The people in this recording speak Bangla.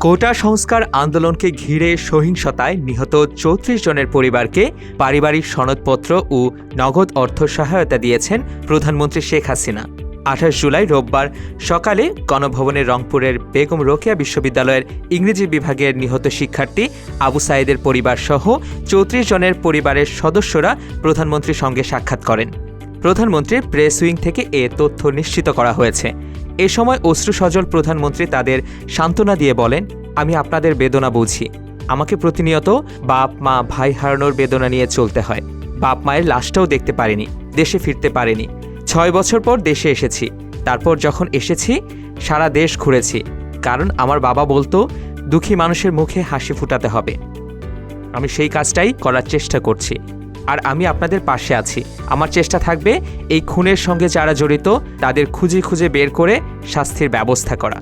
কোটা সংস্কার আন্দোলনকে ঘিরে সহিংসতায় নিহত চৌত্রিশ জনের পরিবারকে পারিবারিক সনদপত্র ও নগদ অর্থ সহায়তা দিয়েছেন প্রধানমন্ত্রী শেখ হাসিনা। আঠাশ জুলাই রোববার সকালে গণভবনের রংপুরের বেগম রোকেয়া বিশ্ববিদ্যালয়ের ইংরেজি বিভাগের নিহত শিক্ষার্থী আবু সাইদের পরিবার সহ চৌত্রিশ জনের পরিবারের সদস্যরা প্রধানমন্ত্রীর সঙ্গে সাক্ষাৎ করেন। প্রধানমন্ত্রীর প্রেস উইং থেকে এ তথ্য নিশ্চিত করা হয়েছে। এ সময় অশ্রু সজল প্রধানমন্ত্রী তাদের সান্ত্বনা দিয়ে বলেন, আমি আপনাদের বেদনা বুঝি। আমাকে প্রতিনিয়ত বাপ, মা, ভাই হারানোর বেদনা নিয়ে চলতে হয়। বাপ মায়ের লাশটাও দেখতে পারিনি, দেশে ফিরতে পারিনি। ছয় বছর পর দেশে এসেছি। তারপর যখন এসেছি, সারা দেশ ঘুরেছি। কারণ আমার বাবা বলতো, দুঃখী মানুষের মুখে হাসি ফুটাতে হবে। আমি সেই কাজটাই করার চেষ্টা করছি। আর আমি আপনাদের পাশে আছি। আমার চেষ্টা থাকবে এই খুনের সঙ্গে যারা জড়িত, তাদের খুঁজে খুঁজে বের করে শাস্তির ব্যবস্থা করা।